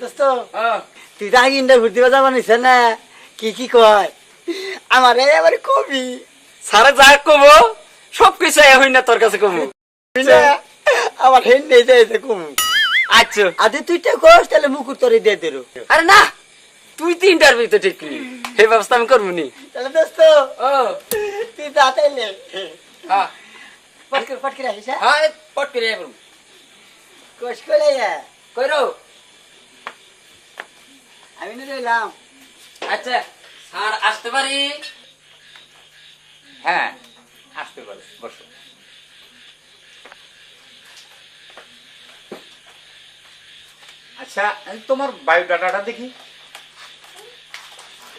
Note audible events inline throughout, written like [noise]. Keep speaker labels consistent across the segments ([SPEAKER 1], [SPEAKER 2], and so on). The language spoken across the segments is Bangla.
[SPEAKER 1] দোস্ত তুই তো আগে ইন্টারভিউ দিবা যাবা নিছে না? কি কি কয়? আমার এবারে কবি।
[SPEAKER 2] সারা যা কমো সব কিছু হই না তোর কাছে কমো
[SPEAKER 1] আমার হেন নেই যাইতে কম
[SPEAKER 2] আচ্ছা।
[SPEAKER 1] আদে তুই তো কোস তাহলে মুকুর তোরে দিয়ে দিল
[SPEAKER 2] আরে না তুই তো ইন্টারভিউ তো ঠিক এই ব্যবস্থা আমি করব নি।
[SPEAKER 1] তাহলে দোস্ত
[SPEAKER 2] ও। হ্যাঁ।
[SPEAKER 1] পটকে পটকে রাখিস হ্যাঁ?
[SPEAKER 2] হ্যাঁ কইরো
[SPEAKER 1] আমি না রইলাম।
[SPEAKER 2] আচ্ছা স্যার আসতে পারি?
[SPEAKER 3] হ্যাঁ আসতে পারো বসো। আচ্ছা তোমার বায়োডাটাটা দেখি।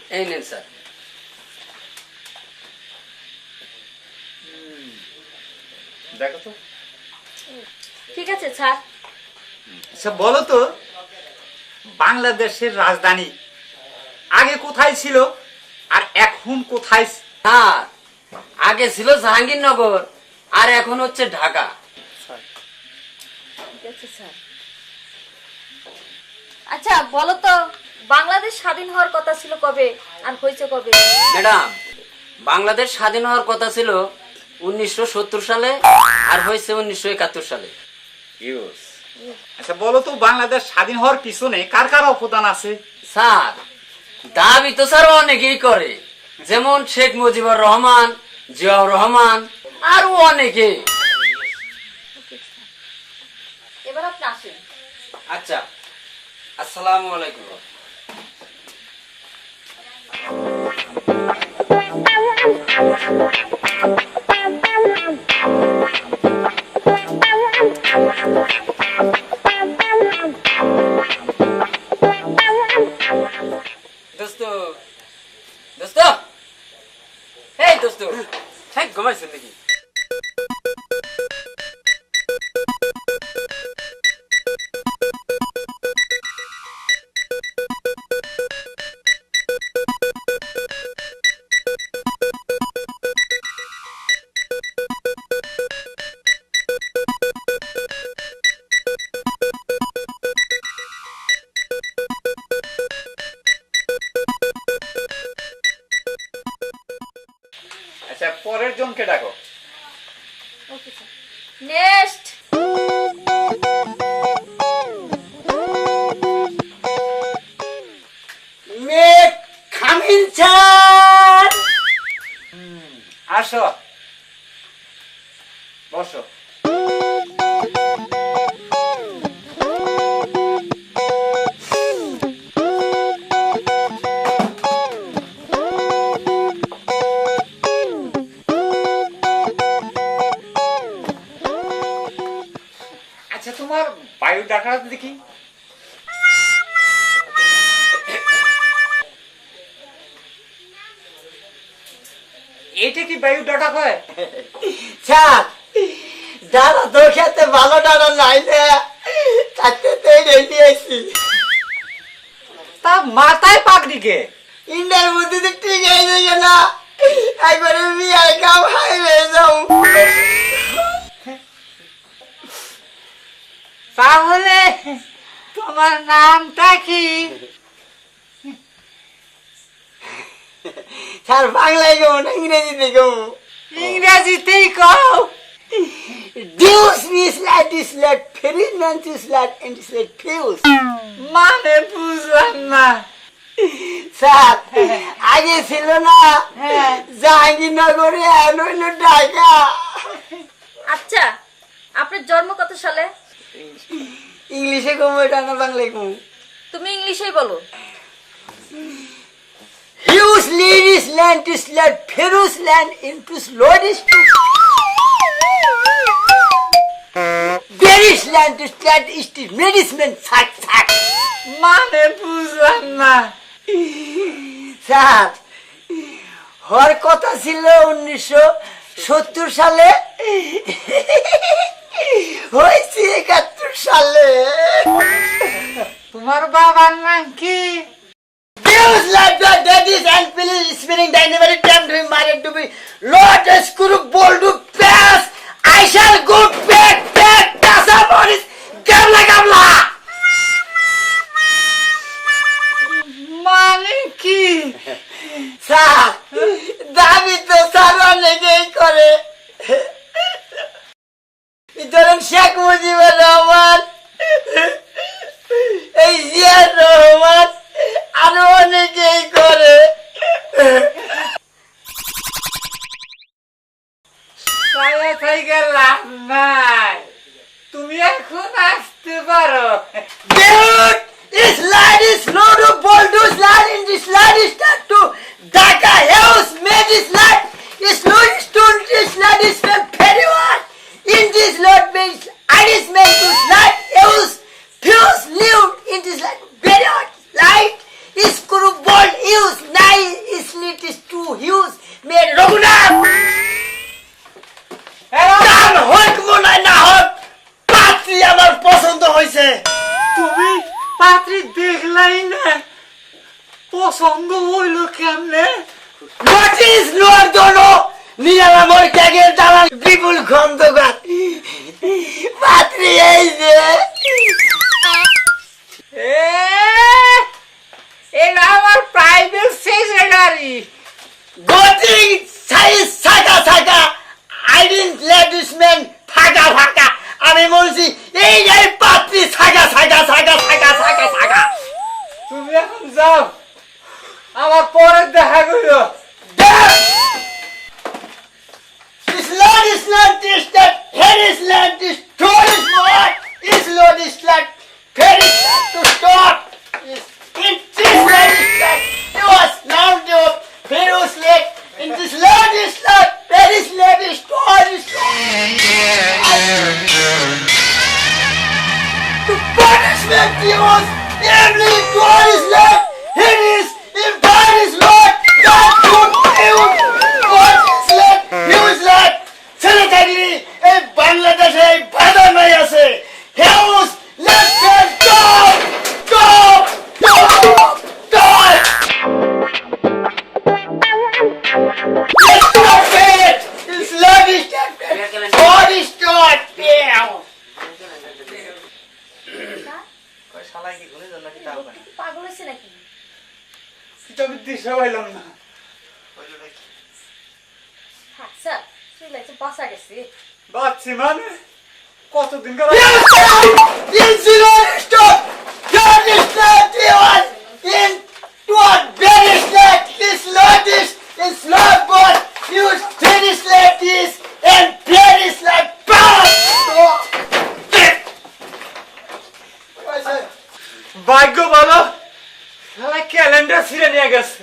[SPEAKER 2] এই নেন স্যার।
[SPEAKER 3] দেখো তো।
[SPEAKER 4] ঠিক আছে স্যার।
[SPEAKER 3] আচ্ছা বলো তো বাংলাদেশের রাজধানী আগে কোথায় ছিল আর এখন কোথায়
[SPEAKER 2] স্যার আগে ছিল জাহাঙ্গীরনগর আর এখন হচ্ছে ঢাকা।
[SPEAKER 4] ঠিক আছে স্যার। আচ্ছা বলো তো বাংলাদেশ স্বাধীন হওয়ার কথা ছিল কবে আর হয়েছে কবে?
[SPEAKER 2] ম্যাডাম বাংলাদেশ স্বাধীন হওয়ার কথা ছিল উনিশশো সত্তর সালে আর হয়েছে উনিশশো একাত্তর সালে।
[SPEAKER 3] ইউস। আচ্ছা বলো তো বাংলাদেশ স্বাধীন হওয়ার পিছনে কার কার অবদান আছে?
[SPEAKER 2] স্যার দাবি তো স্যার অনেকেই করে। যেমন শেখ মুজিবুর রহমান জিয়াউর রহমান আরও অনেকে।
[SPEAKER 4] এবার আপনি আসেন।
[SPEAKER 2] আচ্ছা আসসালামু আলাইকুম। দোস্ত
[SPEAKER 3] Thank. পরের জনকে ডাকো।
[SPEAKER 4] ওকে স্যার নেক্সট
[SPEAKER 1] মে খামিন চান
[SPEAKER 3] আসো। বসো। বায়োডাটা দেখি। এটা কি বায়োডাটা হয়
[SPEAKER 1] স্যার যারা তোর খেতে ভালো ডানা নাই তো দিয়েছি।
[SPEAKER 3] তা মাথায় পাগড়ি কে?
[SPEAKER 1] ইন্ডিয়ার মধ্যে ঠিক হয়ে যাবে না। একবারে বিয়ার কাম হাই হয়ে যাও
[SPEAKER 3] তাহলে তোমার নামটা কি?
[SPEAKER 1] স্যার বাংলায় কেমন ইংরেজিতে কেমন
[SPEAKER 3] ইংরেজিতেই কও।
[SPEAKER 1] ডিউস মিসলাট ইসলাট ফেরিস নান্স ইসলাট এন্ড ইসলাট ফিউস
[SPEAKER 3] মানে বুঝলাম না।
[SPEAKER 1] স্যার [laughs] আগে ছিল না। জাহাঙ্গীরনগরে এখন হইল ঢাকা।
[SPEAKER 4] আচ্ছা আপনার জন্ম কত সালে?
[SPEAKER 1] ইংলিশে কমো এটা না বাংলায় কমো?
[SPEAKER 4] তুমি ইংলিশেই বলো।
[SPEAKER 1] হিউস লিডিস ল্যান্ড ইসলাট ফেরুস ল্যান্ড ইন্টুস লোডিস টু বেরিস ল্যান্ড ইসলাট ইস্টিস মেডিসমেন্ট সাক সাক
[SPEAKER 3] মানে বুঝলাম না।
[SPEAKER 1] স্যার হওয়ার কথা ছিল উনিশশো সত্তর সালে।
[SPEAKER 3] তোমার বাবার নাম কি
[SPEAKER 1] Views like your daddies and please spinning dynamite time to him, married to be Lord Scrooge Bold to Pass. I shall go Dude, this light is not a bold. This light in this light is start to darker house. Made this light. পছন্দ
[SPEAKER 3] হইল কেমনে?
[SPEAKER 1] Is Lord Dono? নিরাময় ত্যাগের দালাল, বিপুল খন্দকার পাত্রী এই যে।
[SPEAKER 3] আমার In
[SPEAKER 1] this land is not, that is land is God is The punishment he was, namely God is
[SPEAKER 4] left. গেছে
[SPEAKER 3] বাচ্চি মানে কতদিন
[SPEAKER 1] you stop! God is not the one in what very slot is like and.
[SPEAKER 3] ভাগ্য ভালো? শালা ক্যালেন্ডার ছিঁড়ে নিয়ে গেছে।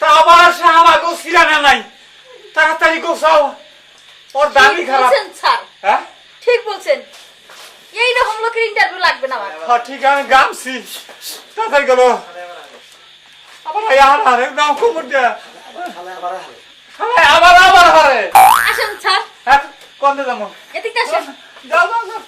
[SPEAKER 3] তা আবার সে আমাকেও ছিঁড়ে নেয় নাই। তাড়াতাড়ি গোছাও। ওর দামি খারাপ। হ্যাঁ?
[SPEAKER 4] ঠিক বলছেন। এই রকম লোকের ইন্টারভিউ লাগবে না আমার।
[SPEAKER 3] হ্যাঁ, ঠিক আমি গামছি। তাড়াতাড়ি গেল। আবার আর আর একদম কুমুর দেয়া আবার আবার হারে
[SPEAKER 4] স্যার।
[SPEAKER 3] হ্যাঁ কোন যাব?
[SPEAKER 4] এদিকে
[SPEAKER 3] যাও যাও যাও।